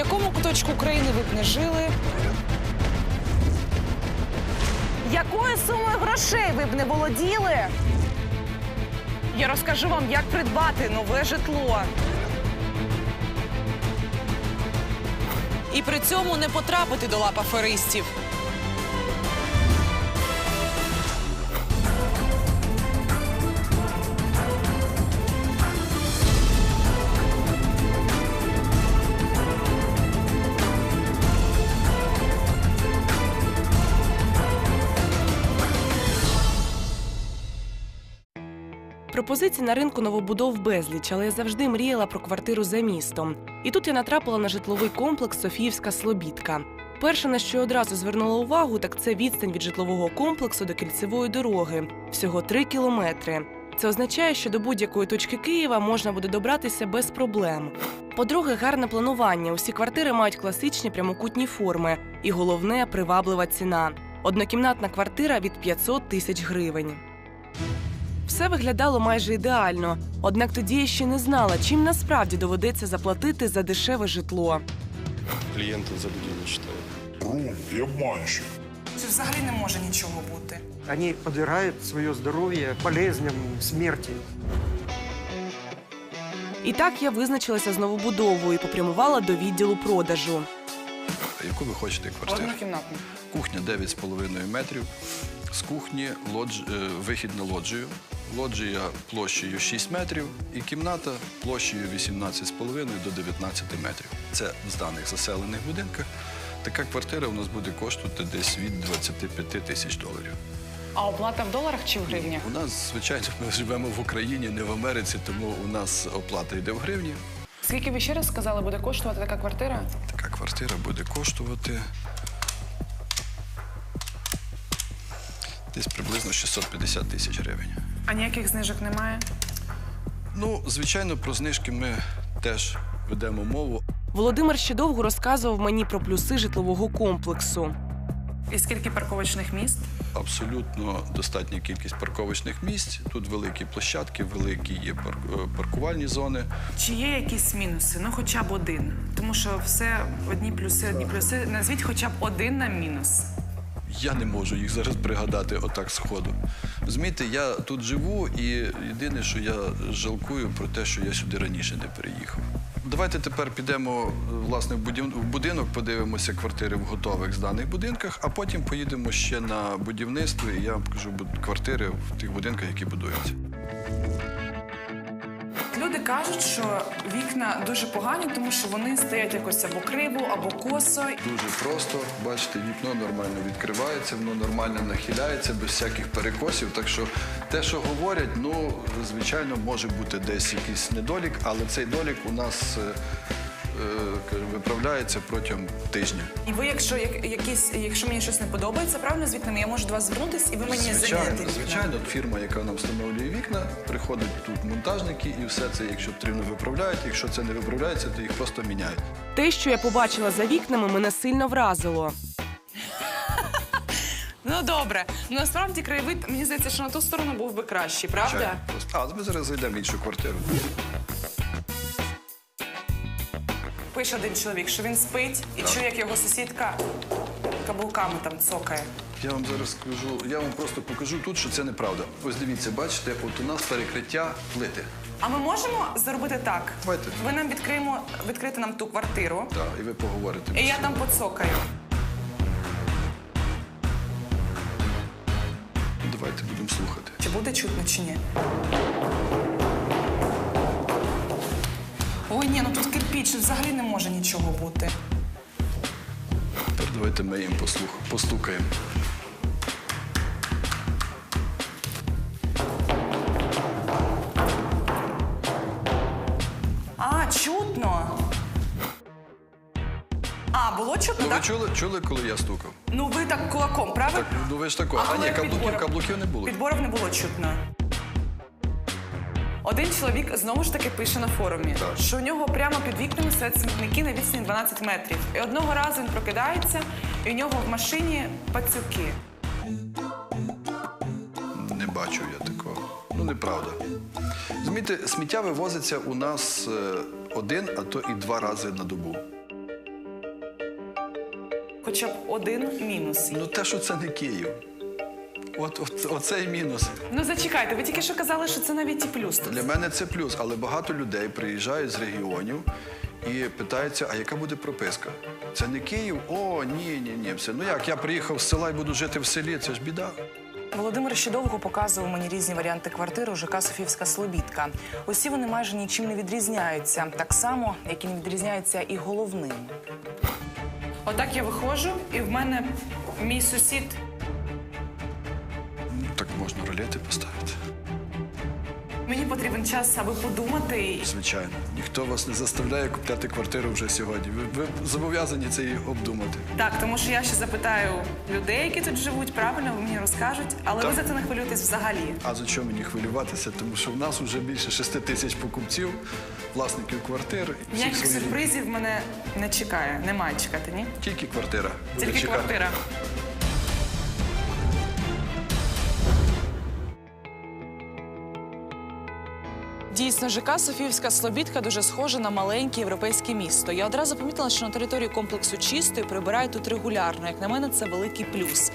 якому куточку України ви б не жили? Якою сумою грошей ви б не володіли? Я розкажу вам, як придбати нове житло. І при цьому не потрапити до лап аферистів. Пропозицій на ринку новобудов безліч, але я завжди мріяла про квартиру за містом. І тут я натрапила на житловий комплекс Софіївська Слобідка. Перше, на що я одразу звернула увагу, так це відстань від житлового комплексу до кільцевої дороги всього 3 кілометри. Це означає, що до будь-якої точки Києва можна буде добратися без проблем. По-друге, гарне планування. Усі квартири мають класичні прямокутні форми, і головне приваблива ціна. Однокімнатна квартира від 500 тисяч гривень. Все виглядало майже ідеально. Однак тоді я ще не знала, чим насправді доведеться заплатити за дешеве житло. Клиенты за людей не считают. Врун обманщик. Це взагалі не може нічого бути. Они подбирают свое здоровье болезням, смерти. І так я визначилася з новобудовою і попрямувала до відділу продажу. Яку ви хочете квартиру? Однокімнатну. Кухня 9,5 метрів. З кухні лодж... е, вихід на лоджію. Лоджія площею 6 метрів і кімната площею 18,5 до 19 метрів. Це в зданих заселених будинках. Така квартира у нас буде коштувати десь від 25 тисяч доларів. А оплата в доларах чи в гривні? У нас, звичайно, ми живемо в Україні, не в Америці, тому у нас оплата йде в гривні. Скільки ви ще раз сказали, буде коштувати така квартира? Така квартира буде коштувати десь приблизно 650 тисяч гривень. А ніяких знижок немає? Ну, звичайно, про знижки ми теж ведемо мову. Володимир ще довго розказував мені про плюси житлового комплексу. І скільки парковочних місць? Абсолютно достатня кількість парковочних місць. Тут великі площадки, великі є е, паркувальні зони. Чи є якісь мінуси? Ну, хоча б один. Тому що все одні плюси, одні плюси. Назвіть хоча б один на мінус. Я не можу їх зараз пригадати отак сходу. Розумієте, я тут живу, і єдине, що я жалкую про те, що я сюди раніше не переїхав. Давайте тепер підемо власне в будинок, подивимося квартири в готових зданих будинках, а потім поїдемо ще на будівництво, і я вам покажу квартири в тих будинках, які будуються. Люди кажуть, що вікна дуже погані, тому що вони стоять якось або криво, або косо. Дуже просто, бачите, вікно нормально відкривається, воно нормально нахиляється, без всяких перекосів. Так що те, що говорять, ну, звичайно, може бути десь якийсь недолік, але цей долік у нас е, виправляється протягом тижня. І ви, якщо як, якісь, якщо мені щось не подобається, правильно з вікнами, я можу до вас звернутися, і ви мені заміните Звичайно, вікна. звичайно, фірма, яка нам встановлює вікна, приходять тут монтажники, і все це, якщо потрібно, виправляють. Якщо це не виправляється, то їх просто міняють. Те, що я побачила за вікнами, мене сильно вразило. Ну добре. Ну насправді краєвид, мені здається, що на ту сторону був би кращий, правда? Звичайно, просто. А, ми зараз зайдемо в іншу квартиру. Пише один чоловік, що він спить і чує, як його сусідка каблуками там цокає. Я вам зараз скажу, я вам просто покажу тут, що це неправда. Ось дивіться, бачите, от у нас перекриття плити. А ми можемо зробити так? Давайте. Ви нам відкриємо, відкрити нам ту квартиру, Так, і ви поговорите. і я там поцокаю. Давайте будемо слухати. Чи буде чутно, чи ні? Ой, ні, ну тут кирпіч, взагалі не може нічого бути. Тепер давайте ми їм послух, постукаємо. А, чутно. А, було чутно, Ну, ви так? чули, чули, коли я стукав? Ну ви так кулаком? Так, ну ви ж такого. А, ні, каблуків не було. Підборів не було чутно. Один чоловік знову ж таки пише на форумі, що у нього прямо під вікнами стоять смітники на відстані 12 метрів. І одного разу він прокидається, і у нього в машині пацюки. Не бачу я такого. Ну, неправда. Розумієте, сміття вивозиться у нас е, один, а то і два рази на добу. хоча б один мінус. Ну те, що це не Київ. От, от оцей мінус. Ну зачекайте, ви тільки що казали, що це навіть і плюс. тут. Для мене це плюс, але багато людей приїжджають з регіонів і питаються, а яка буде прописка? Це не Київ? О, ні, ні, ні. Все. Ну як, я приїхав з села і буду жити в селі, це ж біда. Володимир ще довго показував мені різні варіанти квартир у ЖК Софівська Слобідка. Усі вони майже нічим не відрізняються, так само, як і не відрізняються і головним. Отак я виходжу, і в мене мій сусід. Так поставити. Мені потрібен час, аби подумати. Звичайно, ніхто вас не заставляє купляти квартиру вже сьогодні. Ви, ви зобов'язані це і обдумати. Так, тому що я ще запитаю людей, які тут живуть, правильно, ви мені розкажуть, але ви за це не хвилюєтесь взагалі. А за що мені хвилюватися? Тому що в нас вже більше 6 тисяч покупців, власників квартир. Ніяких своїх. сюрпризів мене не чекає. Не має чекати, ні? Тільки квартира. Тільки чекати. квартира. Дійсно, ЖК Софіївська Слобідка дуже схоже на маленьке європейське місто. Я одразу помітила, що на території комплексу чисто і прибирають тут регулярно. Як на мене, це великий плюс.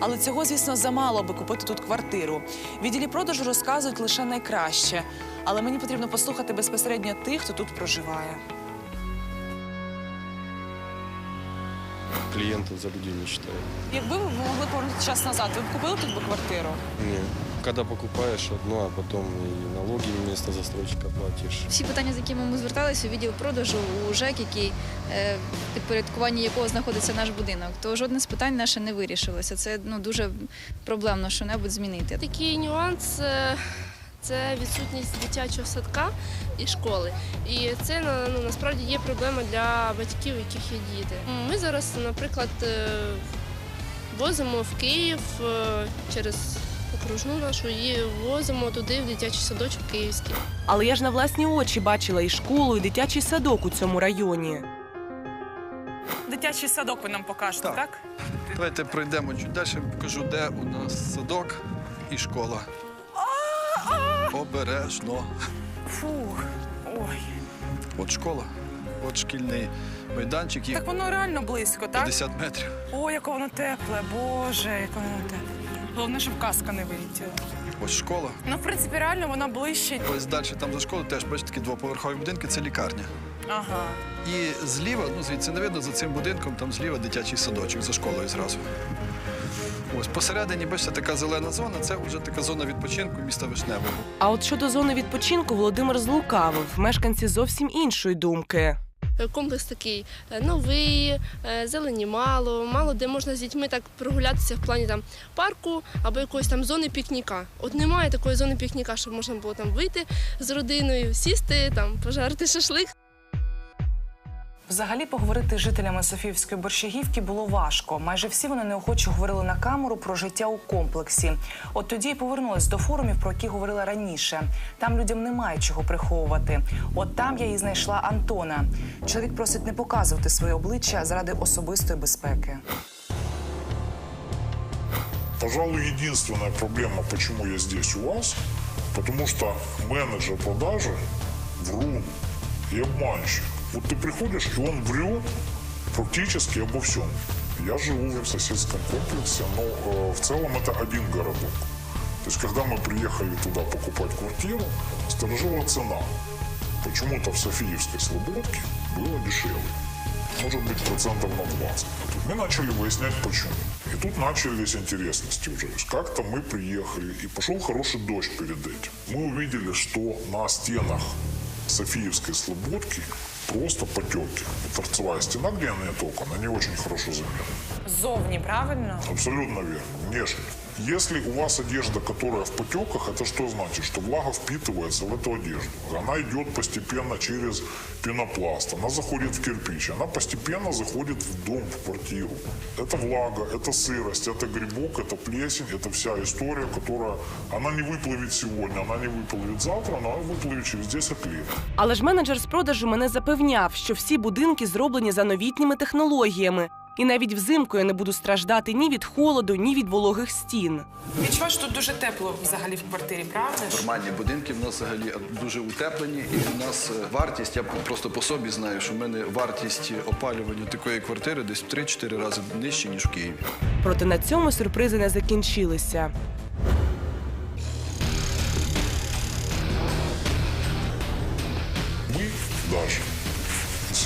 Але цього, звісно, замало, аби купити тут квартиру. Відділі продажу розказують лише найкраще. Але мені потрібно послухати безпосередньо тих, хто тут проживає. Клиентов за людей не считаю. Якби ви могли повернути час назад, ви б купили тут би квартиру? Не. Когда покупаешь одно, а потом и налоги вместо застройщика платишь. Всі питання, з якими ми зверталися у відділ продажу у ЖЕК, який е, в підпорядкуванні якого знаходиться наш будинок, то жодне з питань наше не вирішилося. Це ну дуже проблемно що-небудь змінити. Такий нюанс е, це відсутність дитячого садка і школи. І це ну, насправді є проблема для батьків, у яких є діти. Ми зараз, наприклад, е, возимо в Київ е, через окружну нашу і возимо туди в дитячий садочок київський. Але я ж на власні очі бачила і школу, і дитячий садок у цьому районі. Дитячий садок ви нам покажете, Так. так? Давайте пройдемо чуть далі, покажу, де у нас садок і школа. Обережно. Фух. Ой. От школа, от шкільний майданчик, Так воно реально близько, так? 50 метрів. Ой, яке воно тепле, боже, яке воно тепле. Головне, щоб каска не вилетіла. Ось школа. Ну, в принципі, реально вона ближче. Ось далі там за школою теж бачите такі двоповерхові будинки, це лікарня. Ага. І зліва, ну звідси не видно, за цим будинком там зліва дитячий садочок за школою зразу. Ось посередині, бачите, така зелена зона, це вже така зона відпочинку міста Вишневого. А от щодо зони відпочинку Володимир злукавив. Мешканці зовсім іншої думки. Комплекс такий е, новий, е, зелені мало, мало де можна з дітьми так прогулятися в плані там парку або якоїсь там зони пікніка. От немає такої зони пікніка, щоб можна було там вийти з родиною, сісти, там пожарити шашлик. Взагалі поговорити з жителями Софіївської борщагівки було важко. Майже всі вони неохоче говорили на камеру про життя у комплексі. От тоді й повернулась до форумів, про які говорила раніше. Там людям немає чого приховувати. От там я і знайшла Антона. Чоловік просить не показувати своє обличчя заради особистої безпеки. Пожалуй, единственная проблема, почему я здесь у вас, потому что менеджер продажи врун и обманщик. Вот ты приходишь, и он врет практически обо всем. Я живу в соседском комплексе, но э, в целом это один городок. То есть, когда мы приехали туда покупать квартиру, сторожила цена. Почему-то в Софиевской Слободке было дешевле. Может быть, процентов на 20. Мы начали выяснять, почему. И тут начались интересности уже. То есть Как-то мы приехали, и пошел хороший дождь перед этим. Мы увидели, что на стенах Софиевской Слободки просто потеки. Торцевая стена, где нет окон, она не очень хорошо заметна. Зовни, правильно? Абсолютно верно. Внешне. Если у вас одежда, которая в потеках, это что значит? Что влага впитывается в эту одежду. Она идет постепенно через пенопласт, она заходит в кирпич, она постепенно заходит в дом, в квартиру. Это влага, это сырость, это грибок, это плесень, это вся история, которая, она не выплывет сегодня, она не выплывет завтра, она выплывет через 10 лет. Але ж менеджер з продажу мене запевняв, що всі будинки зроблені за новітніми технологіями. І навіть взимку я не буду страждати ні від холоду, ні від вологих стін. Відчуваєш, що тут дуже тепло взагалі в квартирі, правда? Нормальні будинки в нас взагалі дуже утеплені, і в нас е, вартість, я просто по собі знаю, що в мене вартість опалювання такої квартири десь в 3-4 рази нижче, ніж в Києві. Проте на цьому сюрпризи не закінчилися. Мы даже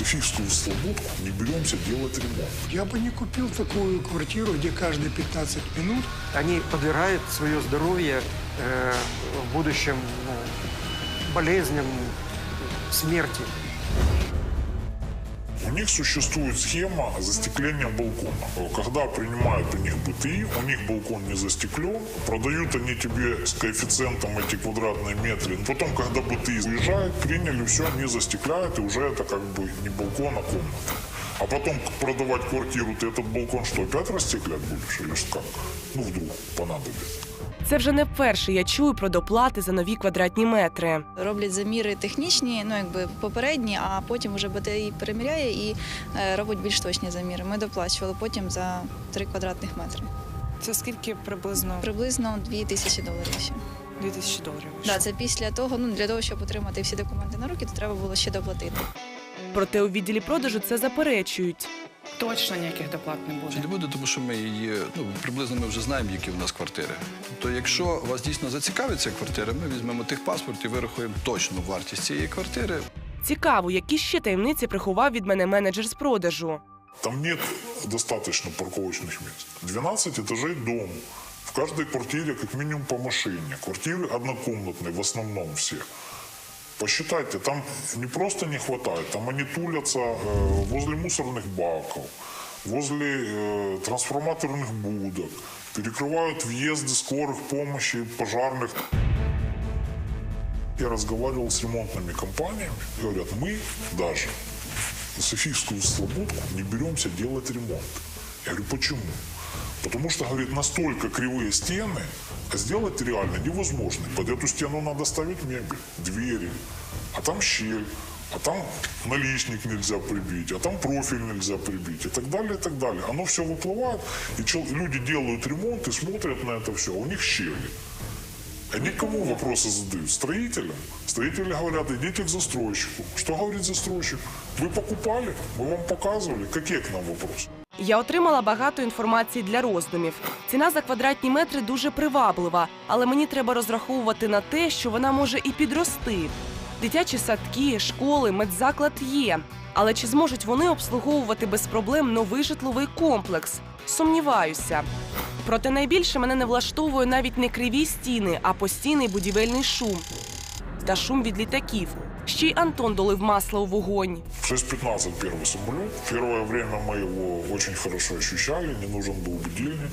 на Софийскую слободку не беремся делать ремонт. Я бы не купил такую квартиру, где каждые 15 минут Они подвергают свое здоровье э, в будущем ну, болезням, смерти. У них существует схема застекления балкона. Когда принимают у них БТИ, у них балкон не застеклен, продают они тебе с коэффициентом эти квадратные метры. Потом, когда БТИ уезжает, приняли, все, не застекляют, и уже это как бы не балкон, а комната. А потом продавать квартиру, ты этот балкон что, опять растеклять будешь или как? Ну, вдруг понадобится. Це вже не вперше я чую про доплати за нові квадратні метри. Роблять заміри технічні, ну якби попередні, а потім вже БТІ переміряє і е, робить більш точні заміри. Ми доплачували потім за 3 квадратних метри. Це скільки приблизно Приблизно 2 тисячі доларів ще. 2000 доларів. Да, це після того, ну для того, щоб отримати всі документи на руки, то треба було ще доплатити. Проте у відділі продажу це заперечують Точно ніяких доплат не Чи буде. не буде, тому що ми її ну приблизно ми вже знаємо, які в нас квартири. Тобто, якщо вас дійсно зацікавить ця квартира, ми візьмемо тих паспорт і вирахуємо точну вартість цієї квартири. Цікаво, які ще таємниці приховав від мене менеджер з продажу. Там нет достаточно парковочных мест. 12 этажей дом. В каждой квартире как минимум по машине. Квартиры однокомнатные в основном все. Посчитайте, там не просто не хватает, там они тулятся э, возле мусорных баков, возле э, трансформаторных будок, перекрывают въезды скорых помощи, пожарных. Я разговаривал с ремонтными компаниями, говорят, мы даже Софийскую слободку не беремся делать ремонт. Я говорю, почему? Потому что, говорит, настолько кривые стены, сделать реально невозможно. Под эту стену надо ставить мебель, двери, а там щель, а там наличник нельзя прибить, а там профиль нельзя прибить и так далее, и так далее. Оно все выплывает, и люди делают ремонт и смотрят на это все, а у них щели. Они кому вопросы задают? Строителям. Строители говорят, идите к застройщику. Что говорит застройщик? Вы покупали, мы вам показывали. Какие к нам вопросы? Я отримала багато інформації для роздумів. Ціна за квадратні метри дуже приваблива, але мені треба розраховувати на те, що вона може і підрости. Дитячі садки, школи, медзаклад є. Але чи зможуть вони обслуговувати без проблем новий житловий комплекс? Сумніваюся. Проте найбільше мене не влаштовує навіть не криві стіни, а постійний будівельний шум та шум від літаків. Ще й Антон долив масло у вогонь. В 6.15 первый самолет. Первое время мы его очень хорошо ощущали, не нужен был будильник.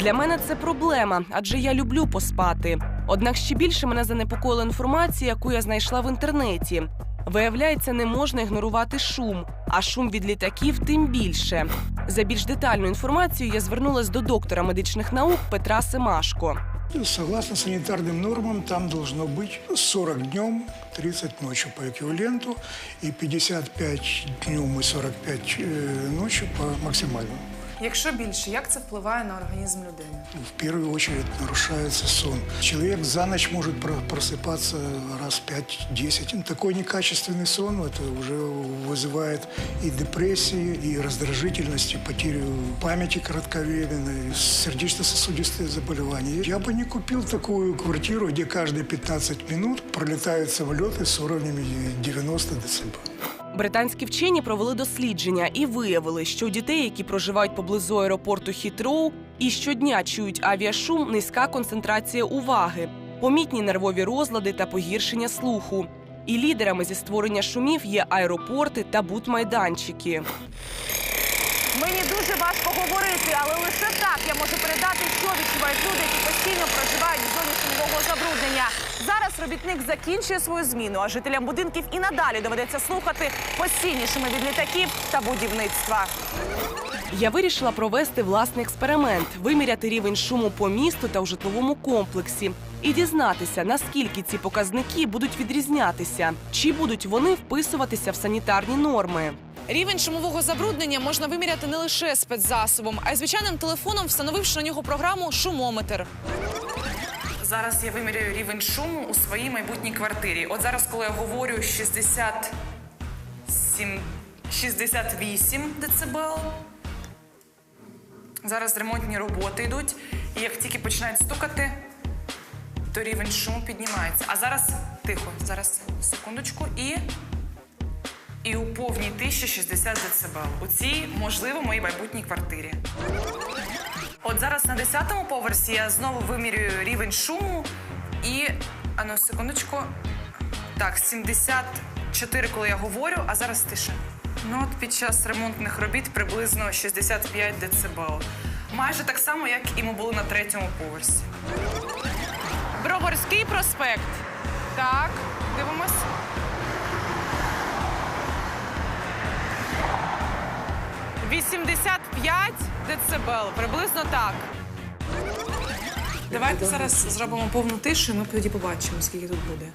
Для мене це проблема, адже я люблю поспати. Однак ще більше мене занепокоїла інформація, яку я знайшла в інтернеті. Виявляється, не можна ігнорувати шум, а шум від літаків тим більше. За більш детальну інформацію я звернулась до доктора медичних наук Петра Семашко. Согласно санитарным нормам, там должно быть 40 днем, 30 ночью по эквиваленту и 55 днем и 45 э, ночью по максимальному. Якщо більше, як це впливає на організм людини? В первую очередь нарушается сон. Человек за ночь может про- просыпаться раз 5-10. Ну, Такой некачественный сон это уже вызывает и депрессии, и раздражительность, и потерю памяти кратковременной, и сердечно-сосудистые заболевания. Я бы не купил такую квартиру, где каждые 15 минут пролетают самолеты с уровнями 90 дБ. Британські вчені провели дослідження і виявили, що у дітей, які проживають поблизу аеропорту Хітроу і щодня чують авіашум, низька концентрація уваги, помітні нервові розлади та погіршення слуху. І лідерами зі створення шумів є аеропорти та бутмайданчики. Мені дуже важко говорити, але лише так я можу передати, що відчувають люди, які постійно проживають в зоні шумового забруднення. Зараз робітник закінчує свою зміну, а жителям будинків і надалі доведеться слухати постійні шуми від літаків та будівництва. Я вирішила провести власний експеримент, виміряти рівень шуму по місту та у житловому комплексі і дізнатися, наскільки ці показники будуть відрізнятися, чи будуть вони вписуватися в санітарні норми. Рівень шумового забруднення можна виміряти не лише спецзасобом, а й звичайним телефоном, встановивши на нього програму шумометр. Зараз я виміряю рівень шуму у своїй майбутній квартирі. От зараз, коли я говорю 67, 68 децибел. Зараз ремонтні роботи йдуть, і як тільки починають стукати, то рівень шуму піднімається. А зараз тихо, зараз секундочку і. І у повній тиші 60 децибел. У цій, можливо, моїй майбутній квартирі. От зараз на 10-му поверсі я знову вимірюю рівень шуму і. А ну, секундочку. Так, 74, коли я говорю, а зараз тише. Ну, от під час ремонтних робіт приблизно 65 децибел. Майже так само, як і ми були на третьому поверсі. Броварський проспект. Так, дивимось. Вісімдесят п'ять децибел, приблизно так. Давайте зараз зробимо повну тишу, і ми тоді побачимо, скільки тут буде.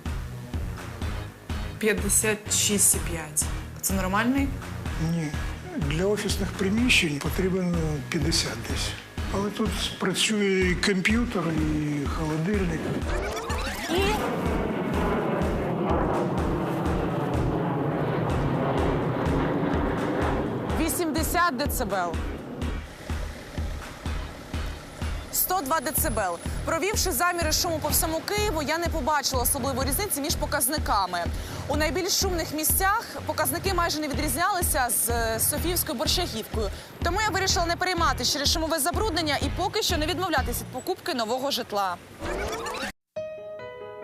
56,5. Це нормальний? Ні. Для офісних приміщень потрібен 50 десь. Але тут працює і комп'ютер, і холодильник. Децибел. 102 децибел. Провівши заміри шуму по всьому Києву, я не побачила особливої різниці між показниками. У найбільш шумних місцях показники майже не відрізнялися з е, Софіївською борщагівкою. Тому я вирішила не переймати через шумове забруднення і поки що не відмовлятися від покупки нового житла.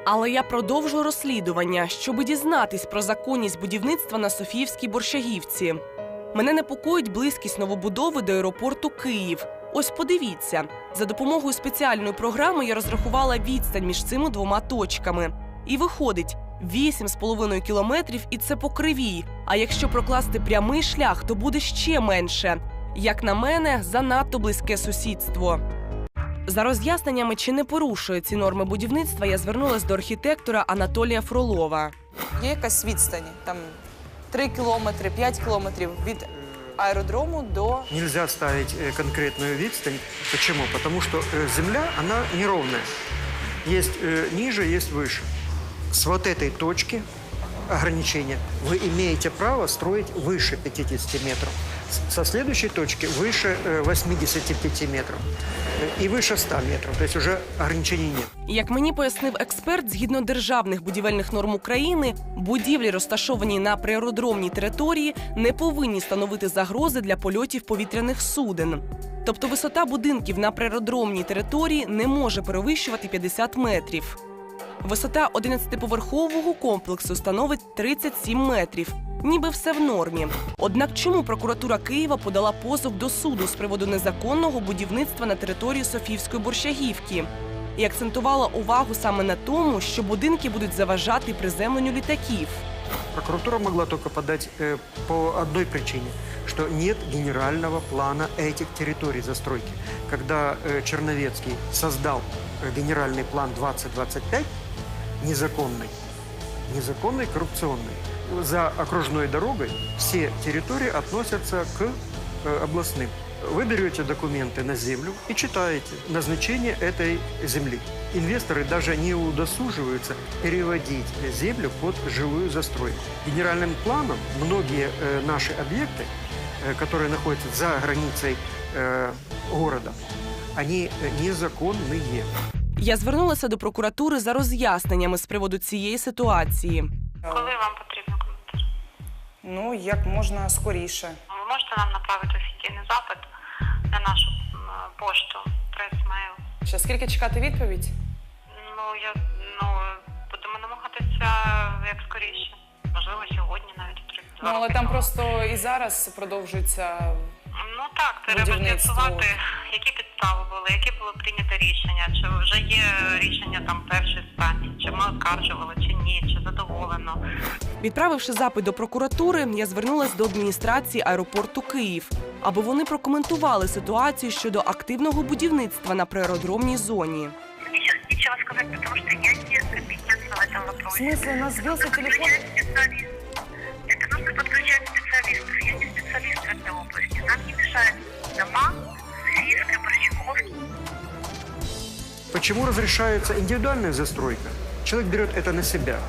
Але я продовжу розслідування, щоб дізнатись про законність будівництва на Софіївській борщагівці. Мене непокоїть близькість новобудови до аеропорту Київ. Ось подивіться, за допомогою спеціальної програми я розрахувала відстань між цими двома точками. І виходить 8,5 кілометрів, і це по кривій. А якщо прокласти прямий шлях, то буде ще менше. Як на мене, занадто близьке сусідство. За роз'ясненнями, чи не порушує ці норми будівництва, я звернулася до архітектора Анатолія Фролова. Є якась відстань, там 3 кілометри, 5 кілометрів від аеродрому до Нельзя ставить э, конкретную відстань. Почему? Потому что э, земля, она неровная. Есть э, ниже, есть выше. С вот этой точки ограничения вы имеете право строить выше 50 метров. С- Со следующей точки выше э, 85 метров. Э, И выше 100 метров. То есть уже ограничений нет. Як мені пояснив експерт, згідно державних будівельних норм України, будівлі, розташовані на природромній території, не повинні становити загрози для польотів повітряних суден. Тобто висота будинків на природромній території не може перевищувати 50 метрів. Висота 11-поверхового комплексу становить 37 метрів. Ніби все в нормі. Однак чому прокуратура Києва подала позов до суду з приводу незаконного будівництва на території Софіївської борщагівки? і акцентувала увагу саме на тому, що будинки будуть заважати приземленню літаків. Прокуратура могла только подать э, по одной причине, что нет генерального плана этих территорий застройки. Когда э, Черновецкий создал э, генеральный план 2025, незаконный, незаконный, коррупционный, за окружной дорогой все территории относятся к э, областным. Вы берете документы на землю и читаете назначение этой земли. Инвесторы даже не удосуживаются переводить землю под жилую застройку. Генеральным планом многие э, наши объекты, э, которые находятся за границей э, города, они э, незаконные. Я звернулася до прокуратури за роз'ясненнями з приводу цієї ситуації. Коли вам потрібно коментар? ну як можна скоріше. Ви можете нам направити офіційний запит на нашу пошту прес-мейл. Ще скільки чекати відповідь? Ну я ну будемо намагатися як скоріше. Можливо, сьогодні навіть три Ну але там просто і зараз продовжується. ну так, треба будівництво. з'ясувати, які підстави були, яке було прийнято рішення, чи вже є рішення там першої станції, чи ми оскаржували, чи ні, чи задоволено. Відправивши запит до прокуратури, я звернулася до адміністрації аеропорту Київ, аби вони прокоментували ситуацію щодо активного будівництва на природромній зоні. Сейчас нечего сказать, потому что я не компетентна в этом В вопросе. смысле, у нас сбился телефон? Подключать специалист. Это нужно подключать специалистов. Я не Солистрской области. Нам не мешают дома Софийской, Борщаговки. Почему разрешается индивидуальная застройка? Человек берет это на себя.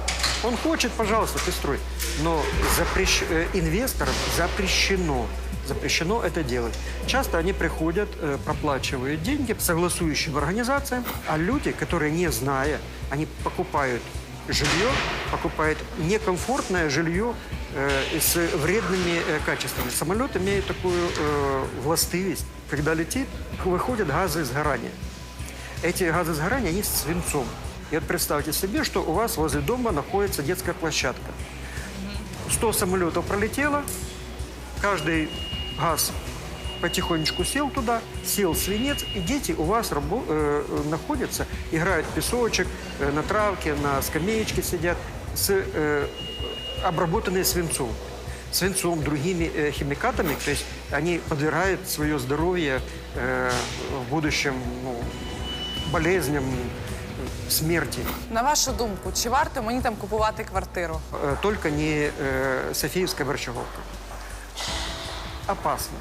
Он хочет, пожалуйста, ты строй. Но запрещ... э, инвесторам запрещено. Запрещено это делать. Часто они приходят, э, проплачивают деньги согласующим организациям, а люди, которые не зная, они покупают жилье, покупают некомфортное жилье с вредными э, качествами. Самолет имеет такую э, властивость. Когда летит, выходят газы сгорания. Эти газы сгорания, они с свинцом. И вот представьте себе, что у вас возле дома находится детская площадка. 100 самолетов пролетело, каждый газ потихонечку сел туда, сел свинец, и дети у вас рабо- э, э, находятся, играют в песочек, э, на травке, на скамеечке сидят, с, э, обработанные свинцом. Свинцом, другими э, химикатами, то есть они подвергают свое здоровье э, в будущем ну, болезням, э, смерти. На вашу думку, чи варто мені там купувати квартиру? Э, Только не э, Софиевская борщаговка. Опасно.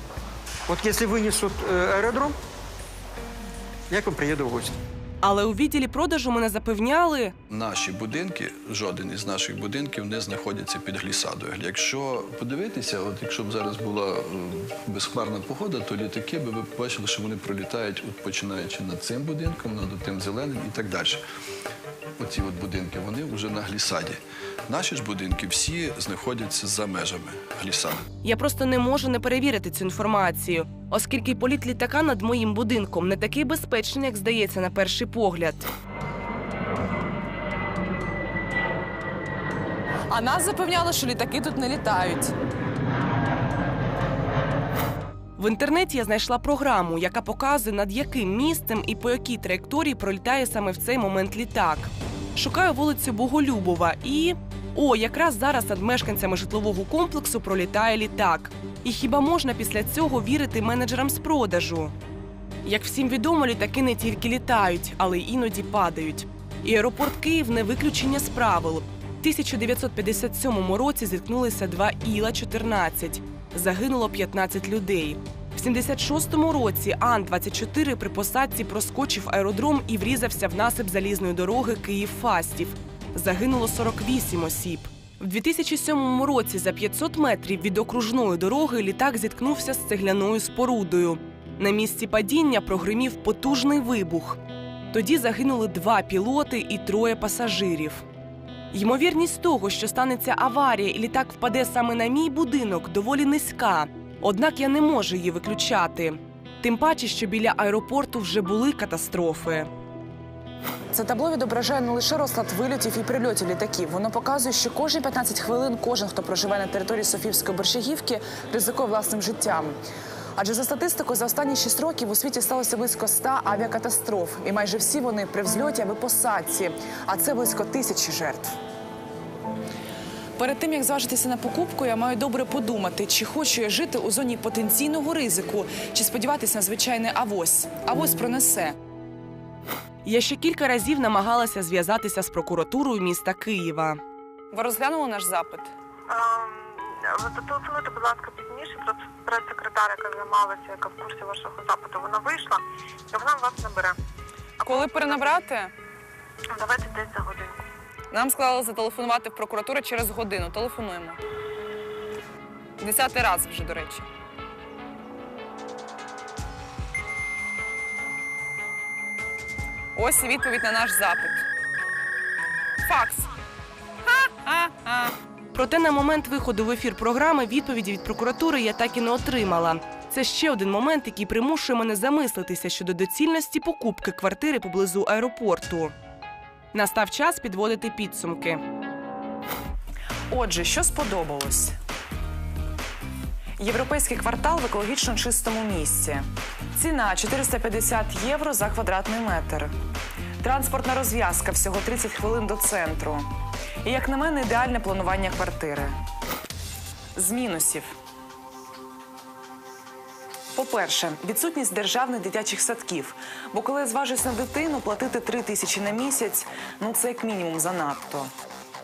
Вот если вынесут э, аэродром, я к вам приеду в гости. Але у відділі продажу мене запевняли, Наші будинки, жоден із наших будинків не знаходяться під глісадою. Якщо подивитися, от якщо б зараз була е, безхмарна погода, то літаки би ви побачили, що вони пролітають, от починаючи над цим будинком, над тим зеленим і так далі. Оці от будинки, вони вже на глісаді. Наші ж будинки всі знаходяться за межами глісади. я просто не можу не перевірити цю інформацію, оскільки політ літака над моїм будинком не такий безпечний, як здається на перший погляд. А нас запевняли, що літаки тут не літають. В інтернеті я знайшла програму, яка показує, над яким місцем і по якій траєкторії пролітає саме в цей момент літак. Шукаю вулицю Боголюбова і. О, якраз зараз над мешканцями житлового комплексу пролітає літак. І хіба можна після цього вірити менеджерам з продажу? Як всім відомо, літаки не тільки літають, але й іноді падають. І аеропорт Київ не виключення з правил. В 1957 році зіткнулися два Іла-14. Загинуло 15 людей. В 76-му році Ан-24 при посадці проскочив аеродром і врізався в насип залізної дороги Київ-Фастів. Загинуло 48 осіб. В 2007 році за 500 метрів від окружної дороги літак зіткнувся з цегляною спорудою. На місці падіння прогримів потужний вибух. Тоді загинули два пілоти і троє пасажирів. Ймовірність того, що станеться аварія і літак впаде саме на мій будинок, доволі низька. Однак я не можу її виключати. Тим паче, що біля аеропорту вже були катастрофи. Це табло відображає не лише розклад вильотів і прильотів літаків. Воно показує, що кожні 15 хвилин кожен, хто проживає на території Софівської борщагівки, ризикує власним життям. Адже за статистикою за останні 6 років у світі сталося близько 100 авіакатастроф, і майже всі вони при взльоті або посадці. А це близько тисячі жертв. Перед тим як зважитися на покупку, я маю добре подумати, чи хочу я жити у зоні потенційного ризику, чи сподіватися на звичайний авось. Авось пронесе. Я ще кілька разів намагалася зв'язатися з прокуратурою міста Києва. Ви розглянули наш запит? Ви зателефонуйте, будь ласка, пізніше. Просто прес-секретар, яка займалася, яка в курсі вашого запиту, вона вийшла, і вона вас набере. Коли перенабрати? Давайте десь за годинку. Нам сказали зателефонувати в прокуратуру через годину. Телефонуємо. Десятий раз вже, до речі. Ось відповідь на наш запит. Факс. Проте на момент виходу в ефір програми відповіді від прокуратури я так і не отримала. Це ще один момент, який примушує мене замислитися щодо доцільності покупки квартири поблизу аеропорту. Настав час підводити підсумки. Отже, що сподобалось? Європейський квартал в екологічно чистому місці. Ціна 450 євро за квадратний метр. Транспортна розв'язка всього 30 хвилин до центру. І, як на мене, ідеальне планування квартири. З мінусів. По-перше, відсутність державних дитячих садків. Бо коли зважусь на дитину, платити 3 тисячі на місяць ну це як мінімум занадто.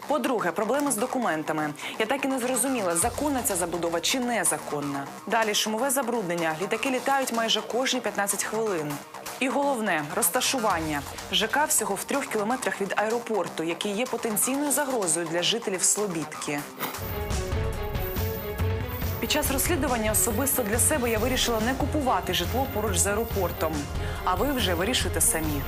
По-друге, проблеми з документами. Я так і не зрозуміла, законна ця забудова чи незаконна. Далі шумове забруднення. Літаки літають майже кожні 15 хвилин. І головне розташування. ЖК всього в трьох кілометрах від аеропорту, який є потенційною загрозою для жителів Слобідки. Під час розслідування особисто для себе я вирішила не купувати житло поруч з аеропортом. А ви вже вирішуйте самі.